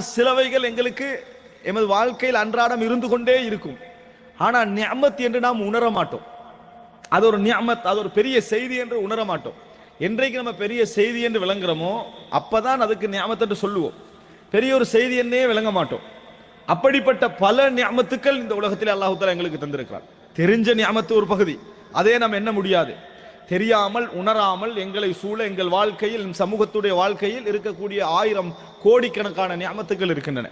சிலவைகள் எங்களுக்கு எமது வாழ்க்கையில் அன்றாடம் இருந்து கொண்டே இருக்கும். ஆனால் நியமத் என்று நாம் உணர மாட்டோம். அது ஒரு நியமத் அது ஒரு பெரிய செய்தி என்று உணர மாட்டோம். என்றைக்கு நம்ம பெரிய செய்தி என்று விளங்குறோமோ அப்பதான் அதுக்கு நியமத் என்று சொல்லுவோம். பெரிய ஒரு செய்தி என்னே விளங்க மாட்டோம். அப்படிப்பட்ட பல நியமத்துக்கள் இந்த உலகத்தில் அல்லாஹு எங்களுக்கு தந்திருக்கிறார் தெரிஞ்ச நியமத்து ஒரு பகுதி. அதே நாம் என்ன முடியாது. தெரியாமல் உணராமல் எங்களை சூழ எங்கள் வாழ்க்கையில் சமூகத்துடைய வாழ்க்கையில் இருக்கக்கூடிய ஆயிரம் கோடிக்கணக்கான நியமத்துக்கள் இருக்கின்றன.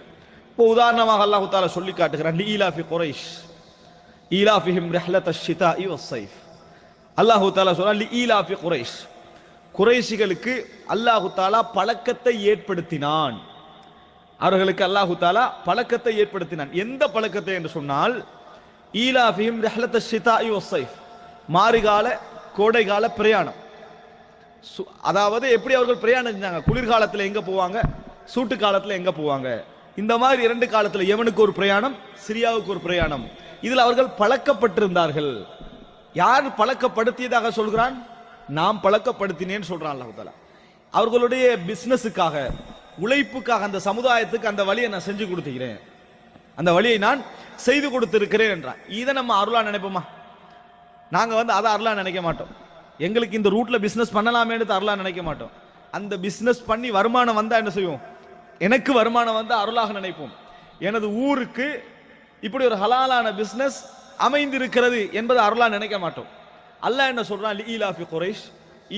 இப்போ உதாரணமாக அல்லாஹு தாலா சொல்லி காட்டுகிறான் ஈலாஃபி குரைஷ் ஈலாஃபிஹிம் ரஹ்லத் அஷிதா வஸ்ஸைஃப் அல்லாஹு தாலா சொல்றான் ஈலாஃபி குரைஷ் குறைஷிகளுக்கு அல்லாஹு தாலா பழக்கத்தை ஏற்படுத்தினான். அவர்களுக்கு அல்லாஹு தாலா பழக்கத்தை ஏற்படுத்தினான். எந்த பழக்கத்தை என்று சொன்னால் ஈலாஃபிஹிம் ரஹ்லத் அஷிதா வஸ்ஸைஃப் மாறுகால கோடைகால பிரயாணம். சு- அதாவது எப்படி அவர்கள் பிரயாணம் செஞ்சாங்க குளிர்காலத்துல எங்கே போவாங்க? சூட்டு காலத்துல எங்கே போவாங்க? இந்த மாதிரி இரண்டு காலத்தில் யமனுக்கு ஒரு பிரயாணம்? சிரியாவுக்கு ஒரு பிரயாணம். இதில் அவர்கள் பழக்கப்பட்டிருந்தார்கள். யார் பழக்கப்படுத்தியதாக சொல்கிறான்? நாம் பழக்கப்படுத்தினேன்னு சொல்றான் அல்லாஹ் அவர்களுடைய பிஸ்னஸுக்காக உழைப்புக்காக அந்த சமுதாயத்துக்கு அந்த வழியை நான் செஞ்சு கொடுத்துக்கிறேன். அந்த வழியை நான் செய்து கொடுத்திருக்கிறேன் என்றான். இதை நம்ம அருளா நினைப்போமா? நாங்கள் வந்து அதை அருளாக நினைக்க மாட்டோம். எங்களுக்கு இந்த ரூட்டில் பிஸ்னஸ் பண்ணலாமேன்னு அருளாக நினைக்க மாட்டோம். அந்த பிஸ்னஸ் பண்ணி வருமானம் வந்தால் என்ன செய்வோம்? எனக்கு வருமானம் வந்தால் அருளாக நினைப்போம். எனது ஊருக்கு இப்படி ஒரு ஹலாலான பிஸ்னஸ் அமைந்திருக்கிறது என்பதை அருளாக நினைக்க மாட்டோம். அல்லாஹ் என்ன சொல்கிறான் ஈலாஃபி குரேஷ்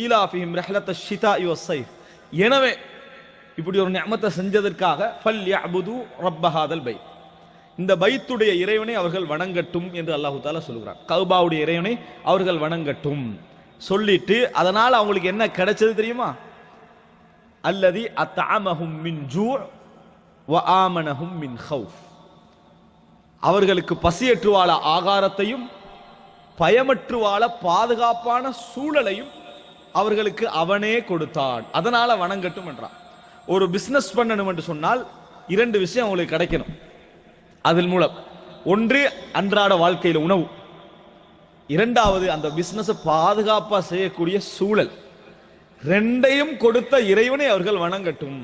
ஈலாஃபிஹிம் ரஹலத்த ஷிதா யுவஸ்ஸைஃப் எனவே இப்படி ஒரு நியமத்தை செஞ்சதற்காக ஃபல் யஅபுது ரப்பஹாதல் பை இந்த பைத்துடைய இறைவனை அவர்கள் வணங்கட்டும் என்று அல்லாஹு தாலா சொல்லுகிறான். கௌபாவுடைய இறைவனை அவர்கள் வணங்கட்டும். சொல்லிட்டு அதனால் அவங்களுக்கு என்ன கிடைச்சது தெரியுமா? அல்லது அத்தாமஹும் மின் ஜூ வ ஆமனஹும் மின் ஹவுஃப் அவர்களுக்கு பசியற்று வாழ ஆகாரத்தையும் பயமற்று வாழ பாதுகாப்பான சூழலையும் அவர்களுக்கு அவனே கொடுத்தான் அதனால வணங்கட்டும் என்றான். ஒரு பிசினஸ் பண்ணணும் என்று சொன்னால் இரண்டு விஷயம் அவங்களுக்கு கிடைக்கணும். அதன் மூலம். ஒன்று அன்றாட வாழ்க்கையில் உணவு. இரண்டாவது அந்த பிஸ்னஸை பாதுகாப்பாக செய்யக்கூடிய சூழல். ரெண்டையும் கொடுத்த இறைவனை அவர்கள் வணங்கட்டும்.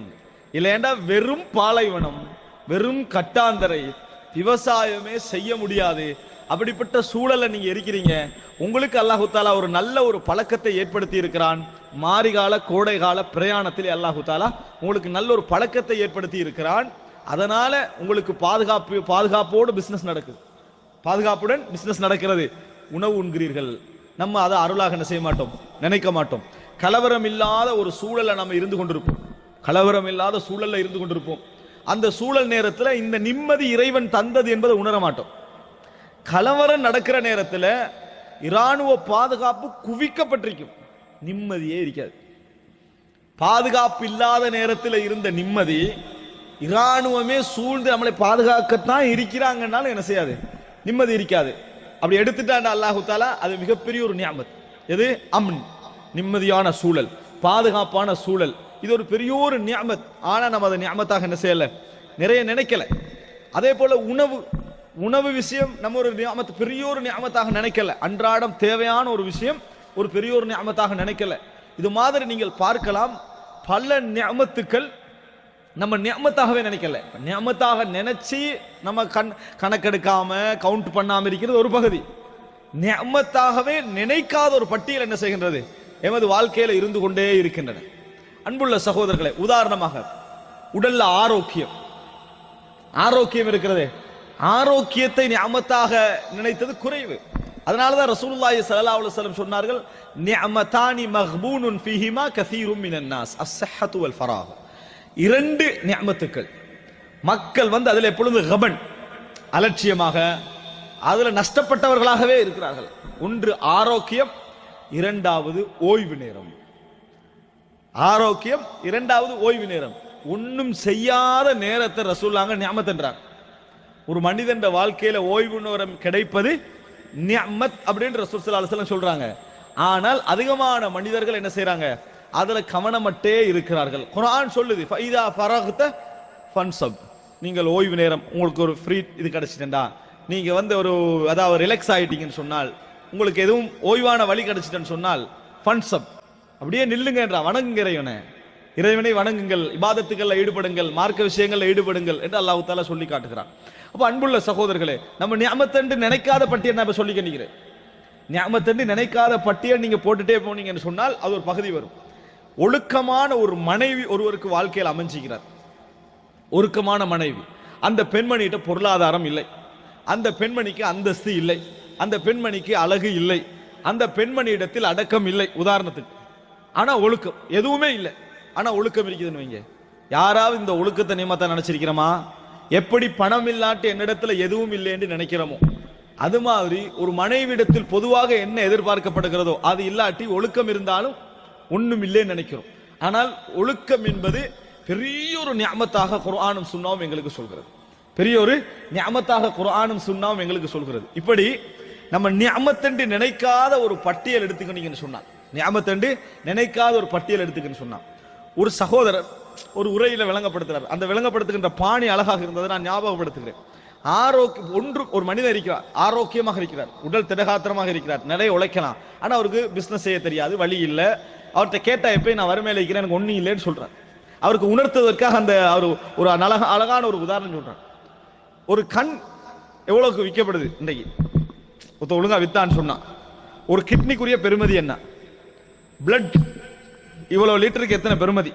இல்லைண்டா வெறும் பாலைவனம் வெறும் கட்டாந்தரை விவசாயமே செய்ய முடியாது. அப்படிப்பட்ட சூழலை நீங்க இருக்கிறீங்க. உங்களுக்கு அல்லாஹு தாலா ஒரு நல்ல ஒரு பழக்கத்தை ஏற்படுத்தி இருக்கிறான். மாரிகால கோடைகால பிரயாணத்தில் அல்லாஹு தாலா உங்களுக்கு நல்ல ஒரு பழக்கத்தை ஏற்படுத்தி இருக்கிறான். அதனால உங்களுக்கு பாதுகாப்பு பாதுகாப்போடு பிஸ்னஸ் நடக்குது. பாதுகாப்புடன் பிஸ்னஸ் நடக்கிறது. உணவு உண்கிறீர்கள். நம்ம அதை அருளாக என்ன செய்ய மாட்டோம்? நினைக்க மாட்டோம். கலவரம் இல்லாத ஒரு சூழலை நம்ம இருந்து கொண்டிருப்போம். கலவரம் இல்லாத சூழலில் இருந்து கொண்டிருப்போம். அந்த சூழல் நேரத்தில் இந்த நிம்மதி இறைவன் தந்தது என்பதை உணர மாட்டோம். கலவரம் நடக்கிற நேரத்தில் இராணுவ பாதுகாப்பு குவிக்கப்பட்டிருக்கும். நிம்மதியே இருக்காது. பாதுகாப்பு இல்லாத நேரத்தில் இருந்த நிம்மதி இராணுவமே சூழ்ந்து நம்மளை பாதுகாக்கத்தான் இருக்கிறாங்கன்னாலும் என்ன செய்யாது? நிம்மதி இருக்காது. அப்படி எடுத்துட்டாண்ட அல்லாஹு தாலா அது மிகப்பெரிய ஒரு நியாமத். எது? அம்ன். நிம்மதியான சூழல். பாதுகாப்பான சூழல். இது ஒரு பெரிய ஒரு நியாமத். ஆனால் நம்ம அதை நியாமத்தாக என்ன செய்யலை? நிறைய நினைக்கல. அதே போல் உணவு உணவு விஷயம் நம்ம ஒரு நியாமத் பெரிய ஒரு நியாமத்தாக நினைக்கல. அன்றாடம் தேவையான ஒரு விஷயம் ஒரு பெரிய ஒரு ஞாபத்தாக நினைக்கல. இது மாதிரி நீங்கள் பார்க்கலாம். பல நியாமத்துக்கள் நம்ம நியமத்தாகவே நினைக்கல. நியமத்தாக நினைச்சு நம்ம கண் கணக்கெடுக்காம கவுண்ட் பண்ணாம இருக்கிறது ஒரு பகுதி. நியமத்தாகவே நினைக்காத ஒரு பட்டியல் என்ன செய்கின்றது? எமது வாழ்க்கையில இருந்து கொண்டே இருக்கின்றன. அன்புள்ள சகோதரர்களே உதாரணமாக உடல்ல ஆரோக்கியம். ஆரோக்கியம் இருக்கிறது. ஆரோக்கியத்தை நியமத்தாக நினைத்தது குறைவு. அதனாலதான் ரசூலுல்லாஹி ஸல்லல்லாஹு அலைஹி வஸல்லம் சொன்னார்கள் நிஅமதானி மக்பூனுன் ஃபீஹிமா கஸீரும் மினன் நாஸ் அஸ்ஸஹத்து வல் ஃபராக் இரண்டு நியமத்துக்கள் மக்கள் வந்து அதில் எப்பொழுதும் கபன். அலட்சியமாக அதுல நஷ்டப்பட்டவர்களாகவே இருக்கிறார்கள். ஒன்று ஆரோக்கியம் இரண்டாவது ஓய்வு நேரம். ஆரோக்கியம் இரண்டாவது ஓய்வு நேரம். ஒன்றும் செய்யாத நேரத்தை ரசூல்லாங்க ஞாபகத்துன்றாங்க ஒரு மனிதன் வாழ்க்கையில ஓய்வு நேரம் கிடைப்பது நியமத் அப்படின்னு ரசூல் ஸல்லல்லாஹு சொல்றாங்க. ஆனால் அதிகமான மனிதர்கள் என்ன செய்யறாங்க அதுல கவனமட்டே இருக்கிறார்கள். குரான் சொல்லுது ஃபைதா ஃபரக்த ஃபன்சப். நீங்கள் ஓய்வு நேரம் உங்களுக்கு ஒரு ஃப்ரீ இது கிடைச்சிட்டா நீங்க வந்து ஒரு அதாவது ரிலாக்ஸ் ஆகிட்டீங்கன்னு சொன்னால் உங்களுக்கு எதுவும் ஓய்வான வழி கிடைச்சிட்டேன்னு சொன்னால் ஃபன்சப். அப்படியே நில்லுங்கன்றா வணங்குங்க இறைவனை. இறைவனை வணங்குங்கள் இபாதத்துக்களில் ஈடுபடுங்கள் மார்க்க விஷயங்களில் ஈடுபடுங்கள் என்று அல்லாஹு தாலா சொல்லி காட்டுகிறான். அப்போ அன்புள்ள சகோதரர்களே நம்ம ஞாபகத்தண்டு நினைக்காத பட்டியல் நான் இப்போ சொல்லி கணிக்கிறேன் ஞாபத்தண்டு நினைக்காத பட்டியல் நீங்கள் போட்டுட்டே போனீங்கன்னு சொன்னால் அது ஒரு பகுதி வரும். ஒழுக்கமான ஒரு மனைவி ஒருவருக்கு வாழ்க்கையில் அமைஞ்சிக்கிறார் ஒழுக்கமான மனைவி. அந்த பெண்மணிகிட்ட பொருளாதாரம் இல்லை. அந்த பெண்மணிக்கு அந்தஸ்து இல்லை. அந்த பெண்மணிக்கு அழகு இல்லை. அந்த பெண்மணியிடத்தில் அடக்கம் இல்லை உதாரணத்துக்கு. ஆனால் ஒழுக்கம் எதுவுமே இல்லை. ஆனால் ஒழுக்கம் இருக்குதுன்னு வைங்க. யாராவது இந்த ஒழுக்கத்தை நியமத்தை நினைச்சிருக்கிறோமா? எப்படி பணம் இல்லாட்டு என்னிடத்துல எதுவும் இல்லைன்னு நினைக்கிறோமோ? அது மாதிரி ஒரு மனைவிடத்தில் பொதுவாக என்ன எதிர்பார்க்கப்படுகிறதோ அது இல்லாட்டி ஒழுக்கம் இருந்தாலும் ஒன்றும் இல்லைன்னு நினைக்கிறோம். ஆனால் ஒழுக்கம் என்பது பெரிய ஒரு ஞாபத்தாக குரானும் சுண்ணாவும் எங்களுக்கு சொல்கிறது. பெரிய ஒரு ஞாபத்தாக குரானும் சுண்ணாவும் எங்களுக்கு சொல்கிறது. இப்படி நம்ம ஞாபத்தண்டு நினைக்காத ஒரு பட்டியல் எடுத்துக்கிட்டீங்கன்னு சொன்னான் ஞாபத்தண்டு நினைக்காத ஒரு பட்டியல் எடுத்துக்கின்னு சொன்னான் ஒரு சகோதரர் ஒரு உரையில விளங்கப்படுத்துறார். அந்த விளங்கப்படுத்துகின்ற பாணி அழகாக இருந்ததை நான் ஞாபகப்படுத்துகிறேன். ஆரோக்கிய ஒன்று ஒரு மனிதர் இருக்கிறார். ஆரோக்கியமாக இருக்கிறார். உடல் திடகாத்திரமாக இருக்கிறார். நிறைய உழைக்கலாம். ஆனால் அவருக்கு பிஸ்னஸ் செய்ய தெரியாது. வழி இல்லை. அவர்கிட்ட கேட்டால் எப்பயும் நான் வறுமையில இருக்கிறேன்? எனக்கு ஒன்றும் இல்லைன்னு சொல்கிறேன் அவருக்கு உணர்த்துவதற்காக அந்த அவர் ஒரு அழக அழகான ஒரு உதாரணம் சொல்றார். ஒரு கண் எவ்வளோக்கு விற்கப்படுது? இன்றைக்கு. ஒருத்த ஒழுங்காக வித்தான்னு சொன்னான் ஒரு கிட்னிக்குரிய பெருமதி என்ன? பிளட் இவ்வளோ லிட்டருக்கு எத்தனை பெருமதி?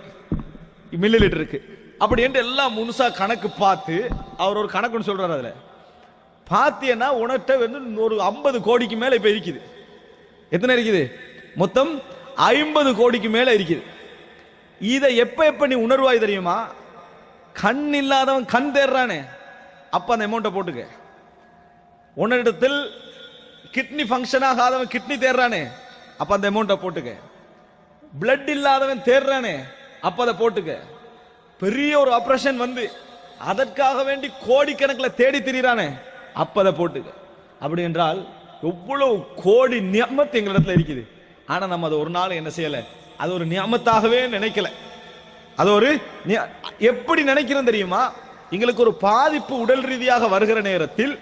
மில்லி லிட்டருக்கு அப்படி எல்லாம் முழுசாக கணக்கு பார்த்து அவர் ஒரு கணக்குன்னு சொல்கிறார் அதில். பாத்தீங்கன்னா உனட்ட வந்து ஒரு ஐம்பது கோடிக்கு மேலே இப்போ இருக்குது. எத்தனை இருக்குது? மொத்தம் ஐம்பது கோடிக்கு மேல இருக்குது. இதை எப்ப எப்ப நீ உணர்வாய் தெரியுமா? கண் இல்லாதவன் கண் தேர்றானே. அப்ப அந்த அமௌண்ட்டை போட்டுக்க. உன்னிடத்தில் கிட்னி ஃபங்க்ஷன் ஆகாதவன் கிட்னி தேர்றானே. அப்ப அந்த அமௌண்ட்டை போட்டுக்க. பிளட் இல்லாதவன் தேர்றானே. அப்ப அதை போட்டுக்க. பெரிய ஒரு ஆபரேஷன் வந்து அதற்காக வேண்டி கோடிக்கணக்கில் தேடி திரிறானே அப்ப அதை போட்டுக்க. அப்படி என்றால் எவ்வளவு கோடி நியமத்து எங்களிடத்துல இருக்குது. ஆனால் நம்ம அதை ஒரு நாள் என்ன செய்யலை? அது ஒரு நியமத்தாகவே நினைக்கல. அது ஒரு எப்படி நினைக்கிறோம் தெரியுமா? எங்களுக்கு ஒரு பாதிப்பு உடல் ரீதியாக வருகிற நேரத்தில்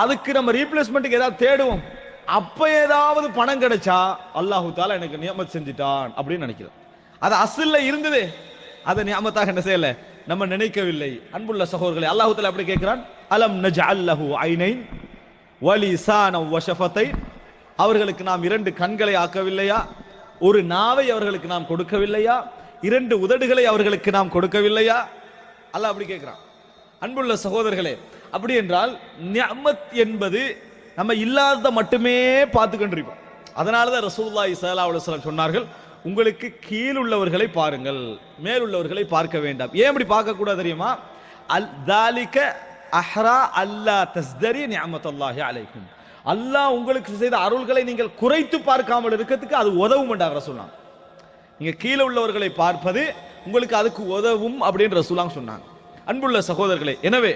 அதுக்கு நம்ம ரீப்ளேஸ்மெண்ட்டுக்கு ஏதாவது தேடுவோம். அப்ப ஏதாவது பணம் கிடைச்சா அல்லாஹு தாலா எனக்கு நியமத் செஞ்சுட்டான் அப்படின்னு நினைக்கிறோம் அது அசில்ல இருந்ததே. அதை நியமத்தாக என்ன செய்யல? நம்ம நினைக்கவில்லை. அன்புள்ள சகோதரர்களை அல்லாஹு தாலா அப்படி கேட்கிறான்? அலம் நஜ்அல் லஹு ஐனைன் வலிசானம் வஷஃபத்தை அவர்களுக்கு நாம் இரண்டு கண்களை ஆக்கவில்லையா? ஒரு நாவை அவர்களுக்கு நாம் கொடுக்கவில்லையா? இரண்டு உதடுகளை அவர்களுக்கு நாம் கொடுக்கவில்லையா? அல்ல அப்படி கேட்கிறான். அன்புள்ள சகோதரர்களே அப்படி என்றால் நியமத் என்பது நம்ம இல்லாததை மட்டுமே பார்த்து கொண்டிருப்போம். அதனால தான் ரசூலுல்லாஹி ஸல்லல்லாஹு அலைஹி சொன்னார்கள் உங்களுக்கு கீழ் உள்ளவர்களை பாருங்கள் மேலுள்ளவர்களை பார்க்க வேண்டாம். ஏன் இப்படி பார்க்கக்கூடாது தெரியுமா? அல் தாலிக அஹ்ரா அல்லா தஸ்தரி நியமத்துல்லாஹி அலைக்கும். அல்லாஹ் உங்களுக்கு செய்த அருள்களை நீங்கள் குறைத்து பார்க்காமல் இருக்கிறதுக்கு அது உதவும் என்றார் ரசூலுல்லாஹ் நீங்கள் கீழே உள்ளவர்களை பார்ப்பது உங்களுக்கு அதுக்கு உதவும் அப்படின்னு ரசூலாம் சொன்னாங்க. அன்புள்ள சகோதரர்களே எனவே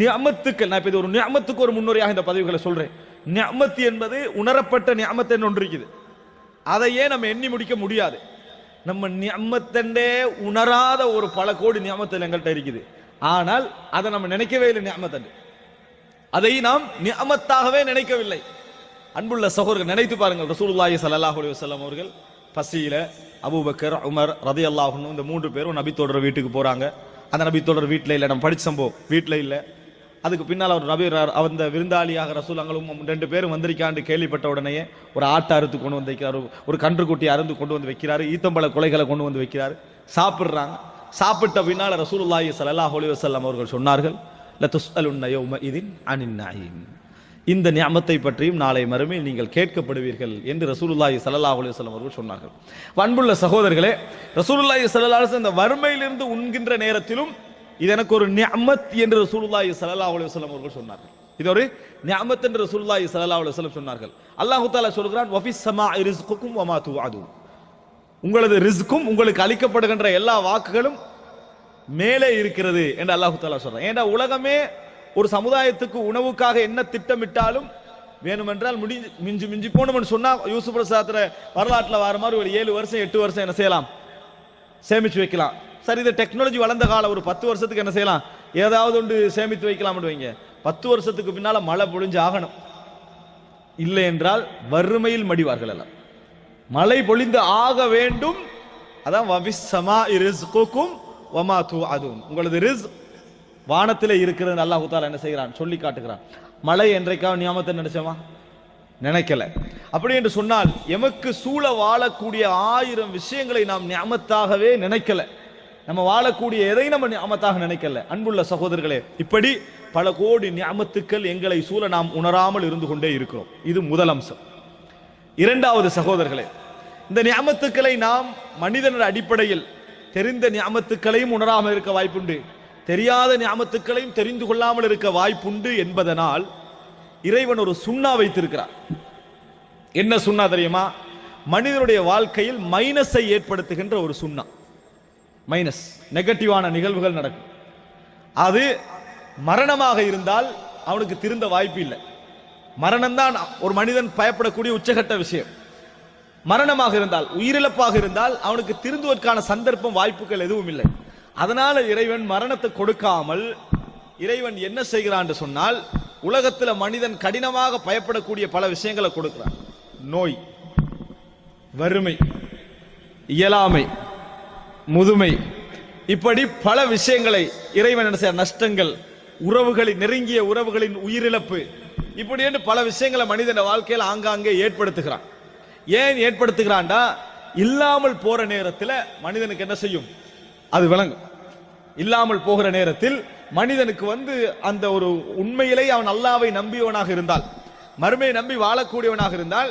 நியமத்துக்கள் நான் இப்போ இது ஒரு நியமத்துக்கு ஒரு முன்னுரையாக இந்த பதவிகளை சொல்கிறேன் நியமத்து என்பது உணரப்பட்ட நியமத்து ஒன்று இருக்குது. அதையே நம்ம எண்ணி முடிக்க முடியாது. நம்ம நியமத்தண்டே உணராத ஒரு பல கோடி நியமத்தில் எங்கள்கிட்ட இருக்குது. ஆனால் அதை நம்ம நினைக்கவே இல்லை நியமத்தண்டு அதை நாம் நியமத்தாகவே நினைக்கவில்லை. அன்புள்ள சகோதரர்கள் நினைத்து பாருங்கள் ரசூலுல்லாஹி ஸல்லல்லாஹு அலைஹி வஸல்லம் அவர்கள் பசியில அபூபக்கர் உமர் ரதியல்லாஹு இந்த மூன்று பேரும் நபி தொடர் வீட்டுக்கு போறாங்க. அந்த நபி தொடர் வீட்டில் இல்லை நம்ம படிச்ச வீட்டில் இல்லை. அதுக்கு பின்னால் அவர் நபி அந்த விருந்தாளியாக ரசூலங்களும் ரெண்டு பேரும் வந்திருக்காண்டு கேள்விப்பட்ட உடனேயே ஒரு ஆட்டை அறுத்து கொண்டு வந்து வைக்கிறார் ஒரு கன்றுக்குட்டி அறுந்து கொண்டு வந்து வைக்கிறாரு ஈத்தம்பழ கொலைகளை கொண்டு வந்து வைக்கிறார். சாப்பிட்றாங்க. சாப்பிட்ட பின்னால் ரசூலுல்லாஹி ஸல்லல்லாஹு அலைஹி வசல்லாம் அவர்கள் சொன்னார்கள் லதுஸ்அலுன்ன யௌம இதின் அனின் இந்த நியமத்தை பற்றியும் நாளை மறுமையில் நீங்கள் கேட்கப்படுவீர்கள் என்று ரசூலுல்லாஹி சல்லா அலுவலம் அவர்கள் சொன்னார்கள். அன்புள்ள சகோதரர்களே ரசூலுல்லாஹி சல்லா அந்த இந்த வறுமையிலிருந்து உண்கின்ற நேரத்திலும் இது எனக்கு ஒரு நியமத் என்று ரசூலுல்லாஹி சல்லா அலுவலம் அவர்கள் சொன்னார்கள். இது ஒரு நியமத் என்று ரசூலுல்லாஹி சல்லா அலுவலம் சொன்னார்கள். அல்லாஹு தாலா சொல்கிறான் வஃபிஸ் சமா ரிஸ்குக்கும் வமா உங்களது ரிஸ்க்கும் உங்களுக்கு அளிக்கப்படுகின்ற எல்லா வாக்குகளும் மேலே இருக்கிறது என்று அல்லாஹு தாலா சொல்றான். ஏன்னா உலகமே ஒரு சமுதாயத்துக்கு உணவுக்காக என்ன திட்டமிட்டாலும் வேணுமென்றால் முடி மிஞ்சி மிஞ்சி போனோம்னு சொன்னா யூசுப் பிரசாத்திர வரலாற்றில் வர மாதிரி ஒரு ஏழு வருஷம் எட்டு வருஷம் என்ன செய்யலாம்? சேமிச்சு வைக்கலாம். சரி இந்த டெக்னாலஜி வளர்ந்த காலம். ஒரு பத்து வருஷத்துக்கு என்ன செய்யலாம்? ஏதாவது ஒன்று சேமித்து வைக்கலாம்னு வைங்க. பத்து வருஷத்துக்கு பின்னால் மழை பொழிஞ்சு ஆகணும். இல்லை என்றால் வறுமையில் மடிவார்கள் எல்லாம். மழை பொழிந்து ஆக வேண்டும். அதான் வபிஸ்ஸமா வமா தூ அதுவும் உங்களது ரிஸ் வானத்தில் இருக்கிறது அல்லாஹ் தாலா என்ன செய்கிறான்? சொல்லி காட்டுகிறான். மழை என்றைக்காவது நியாமத்தை நினைச்சோமா? நினைக்கல. அப்படி என்று சொன்னால் எமக்கு சூழ வாழக்கூடிய ஆயிரம் விஷயங்களை நாம் ஞாமத்தாகவே நினைக்கல. நம்ம வாழக்கூடிய எதை நம்ம ஞாமத்தாக நினைக்கல. அன்புள்ள சகோதரர்களே இப்படி பல கோடி ஞாமத்துக்கள் எங்களை சூழ நாம் உணராமல் இருந்து கொண்டே இருக்கிறோம். இது முதல் அம்சம். இரண்டாவது சகோதரர்களே இந்த ஞாமத்துக்களை நாம் மனிதனர் அடிப்படையில் தெரிந்த ஞாபத்துக்களையும் உணராமல் இருக்க வாய்ப்புண்டு. தெரியாத ஞாபத்துக்களையும் தெரிந்து கொள்ளாமல் இருக்க வாய்ப்புண்டு என்பதனால் இறைவன் ஒரு சுண்ணா வைத்திருக்கிறார். என்ன சுண்ணா தெரியுமா? மனிதனுடைய வாழ்க்கையில் மைனஸை ஏற்படுத்துகின்ற ஒரு சுண்ணா. மைனஸ் நெகட்டிவான நிகழ்வுகள் நடக்கும். அது மரணமாக இருந்தால் அவனுக்கு திருந்த வாய்ப்பு இல்லை. மரணம்தான் ஒரு மனிதன் பயப்படக்கூடிய உச்சகட்ட விஷயம். மரணமாக இருந்தால் உயிரிழப்பாக இருந்தால் அவனுக்கு திருந்துவதற்கான சந்தர்ப்பம் வாய்ப்புகள் எதுவும் இல்லை. அதனால இறைவன் மரணத்தை கொடுக்காமல் இறைவன் என்ன செய்கிறான் சொன்னால் உலகத்தில் மனிதன் கடினமாக பயப்படக்கூடிய பல விஷயங்களை கொடுக்கிறான். நோய் வறுமை இயலாமை முதுமை இப்படி பல விஷயங்களை இறைவன் என்ன செய்ய நஷ்டங்கள் உறவுகளின் நெருங்கிய உறவுகளின் உயிரிழப்பு இப்படி என்று பல விஷயங்களை மனிதன் வாழ்க்கையில் ஆங்காங்கே ஏற்படுத்துகிறான். ஏன் ஏற்படுத்துகிறான்டா இல்லாமல் போற நேரத்தில் மனிதனுக்கு என்ன செய்யும்? அது விளங்கும். இல்லாமல் போகிற நேரத்தில் மனிதனுக்கு வந்து அந்த ஒரு உண்மையிலே அவன் அல்லாவை நம்பியவனாக இருந்தால் மறுமையை நம்பி வாழக்கூடியவனாக இருந்தால்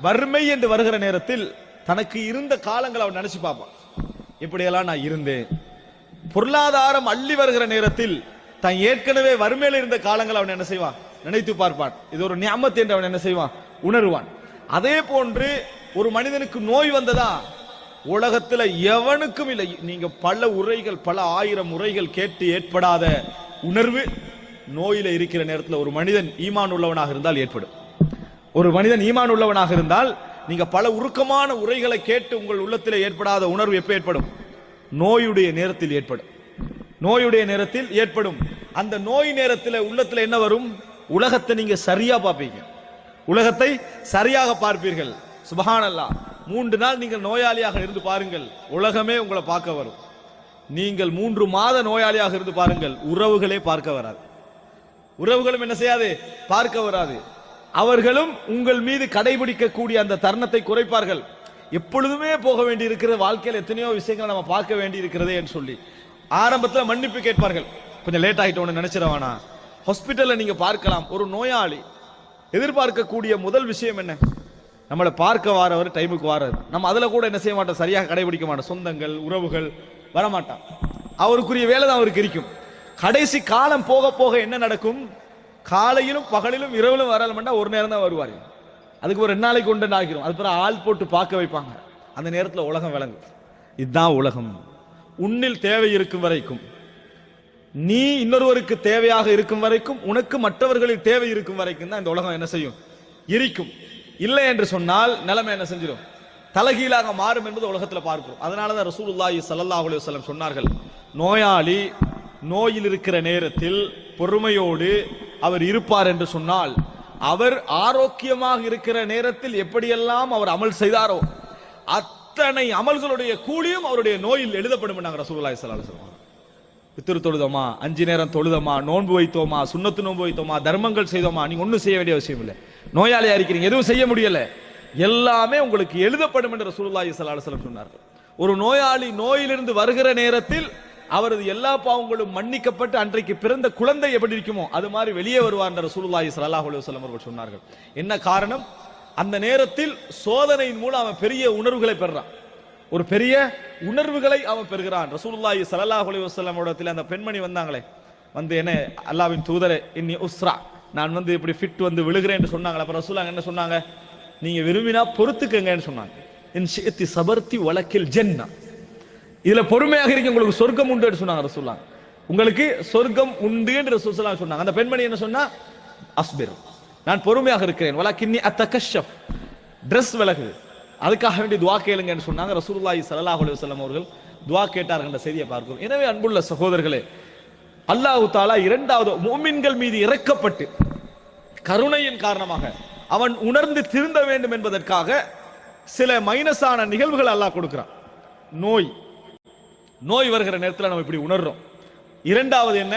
வறுமை என்று வருகிற நேரத்தில் தனக்கு இருந்த காலங்களை அவன் நினைச்சு பார்ப்பான். இப்படியெல்லாம் நான் இருந்தேன். பொருளாதாரம் அள்ளி வருகிற நேரத்தில் தான் ஏற்கனவே வறுமையில் இருந்த காலங்கள் அவன் என்ன செய்வான்? நினைத்து பார்ப்பான். இது ஒரு ஞாபகத்தை என்று அவன் என்ன செய்வான்? உணர்வான். அதே போன்று ஒரு மனிதனுக்கு நோய் வந்ததா? உலகத்தில் எவனுக்கும் இல்லை. நீங்க பல உரைகள் பல ஆயிரம் உரைகள் கேட்டு ஏற்படாத உணர்வு நோயில இருக்கிற நேரத்தில் ஒரு மனிதன் ஈமான் உள்ளவனாக இருந்தால் ஏற்படும். ஒரு மனிதன் ஈமான் உள்ளவனாக இருந்தால் நீங்க பல உருக்கமான உரைகளை கேட்டு உங்கள் உள்ளத்தில் ஏற்படாத உணர்வு எப்ப ஏற்படும்? நோயுடைய நேரத்தில் ஏற்படும். நோயுடைய நேரத்தில் ஏற்படும். அந்த நோய் நேரத்தில் உள்ளத்தில் என்ன வரும்? உலகத்தை நீங்க சரியா பார்ப்பீங்க. உலகத்தை சரியாக பார்ப்பீர்கள். சுபஹானல்லா. மூன்று நாள் நீங்கள் நோயாளியாக இருந்து பாருங்கள். உலகமே உங்களை பார்க்க வரும். நீங்கள் மூன்று மாத நோயாளியாக இருந்து பாருங்கள். உறவுகளே பார்க்க வராது. உறவுகளும் என்ன செய்யாது? பார்க்க வராது. அவர்களும் உங்கள் மீது கடைபிடிக்கக்கூடிய அந்த தருணத்தை குறைப்பார்கள். எப்பொழுதுமே போக வேண்டி இருக்கிற வாழ்க்கையில் எத்தனையோ விஷயங்களை நம்ம பார்க்க வேண்டி இருக்கிறதே என்று சொல்லி. ஆரம்பத்தில் மன்னிப்பு கேட்பார்கள். கொஞ்சம் லேட் ஆகிட்டோன்னு நினைச்சிடவானா ஹாஸ்பிட்டலில் நீங்கள் பார்க்கலாம். ஒரு நோயாளி எதிர்பார்க்கக்கூடிய முதல் விஷயம் என்ன? நம்மளை பார்க்க வாரவர் டைமுக்கு வாரவர். நம்ம அதில் கூட என்ன செய்ய மாட்டோம்? சரியாக கடைபிடிக்க மாட்டோம். சொந்தங்கள் உறவுகள் வரமாட்டான் அவருக்குரிய வேலை தான் அவருக்கு இருக்கும். கடைசி காலம் போக போக என்ன நடக்கும்? காலையிலும் பகலிலும் இரவிலும் வரலமெண்டா ஒரு நேரம் தான் வருவார். அதுக்கு ஒரு ரெண்டு நாளைக்கு ஒன்று ஆகிரும். அது பிறகு ஆள் போட்டு பார்க்க வைப்பாங்க. அந்த நேரத்தில் உலகம் விளங்கும். இதுதான் உலகம். உன்னில் தேவை இருக்கும் வரைக்கும். நீ இன்னொருவருக்கு தேவையாக இருக்கும் வரைக்கும் உனக்கு மற்றவர்களில் தேவை இருக்கும் வரைக்கும் தான் இந்த உலகம் என்ன செய்யும்? இருக்கும். இல்லை என்று சொன்னால் நிலைமை என்ன செஞ்சிடும் தலைகீழாக மாறும் என்பது உலகத்தில் பார்க்கிறோம். அதனால தான் ரசூலுல்லாஹி சல்லாஹ் அலுவலம் சொன்னார்கள் நோயாளி நோயில் இருக்கிற நேரத்தில் பொறுமையோடு அவர் இருப்பார் என்று சொன்னால் அவர் ஆரோக்கியமாக இருக்கிற நேரத்தில் எப்படியெல்லாம் அவர் அமல் செய்தாரோ அத்தனை அமல்களுடைய கூலியும் அவருடைய நோயில் எழுதப்படும் நாங்கள் ரசூலுல்லாஹி சல்லாஹ் அலைஹி பித்திரு தொழுதோமா? அஞ்சு நேரம் தொழுதோமா? நோன்பு வைத்தோமா? சுண்ணத்து நோன்பு வைத்தோமா? தர்மங்கள் செய்தோமா? நீங்க ஒன்றும் செய்ய வேண்டிய அவசியம் இல்லை. நோயாளியா இருக்கிறீங்க எதுவும் செய்ய முடியல. எல்லாமே உங்களுக்கு எழுதப்படும் என்று ரசூலுல்லாஹி ஸல்லல்லாஹு சொன்னார்கள். ஒரு நோயாளி நோயிலிருந்து வருகிற நேரத்தில் அவரது எல்லா பாவங்களும் மன்னிக்கப்பட்டு அன்றைக்கு பிறந்த குழந்தை எப்படி இருக்குமோ அது மாதிரி வெளியே வருவார் என்ற ரசூலுல்லாஹி ஸல்லல்லாஹு அலுவலம் அவர்கள் சொன்னார்கள். என்ன காரணம்? அந்த நேரத்தில் சோதனையின் மூலம் அவன் பெரிய உணர்வுகளை பெறான் ஒரு பெரிய உணர்வுகளை அவன் பெறுகிறான். ரசூலுல்லாஹி ஸல்லல்லாஹு அலைஹி வஸல்லம் இடத்துல அந்த பெண்மணி வந்தாங்களே வந்து என்ன அல்லாஹ்வின் தூதரே இன்னி உஸ்ரா நான் வந்து இப்படி ஃபிட் வந்து விழுகிறேன்னு சொன்னாங்களே. அப்ப ரசூலாங்க என்ன சொன்னாங்க நீங்க விரும்பினா பொறுத்துக்கங்கன்னு சொன்னாங்க. என் ஷியத்தி சபர்த்தி வழக்கில் ஜென்னா. இதுல பொறுமையாக இருக்க உங்களுக்கு சொர்க்கம் உண்டு சொன்னாங்க ரசூல்லா உங்களுக்கு சொர்க்கம் உண்டு என்று ரசூலுல்லாஹ் சொன்னாங்க. அந்த பெண்மணி என்ன சொன்னா அஸ்பிர் நான் பொறுமையாக இருக்கிறேன். வழக்கின்னி அத்த கஷ்யப் ட்ரெஸ் விலகுது அதுக்காக வேண்டி துவா கேளுங்கன்னு சொன்னாங்க. ரசூலுல்லாஹி ஸல்லல்லாஹு அலைஹி அவர்கள் துவா கேட்டார்கள். என்ற செய்தியை பார்க்கிறோம். எனவே அன்புள்ள சகோதரர்களே அல்லாஹு தாலா இரண்டாவது மோமின்கள் மீது இறக்கப்பட்டு கருணையின் காரணமாக அவன் உணர்ந்து திருந்த வேண்டும் என்பதற்காக சில மைனஸான நிகழ்வுகள் அல்லாஹ் கொடுக்கிறான். நோய். நோய் வருகிற நேரத்தில் நம்ம இப்படி உணர்றோம். இரண்டாவது என்ன?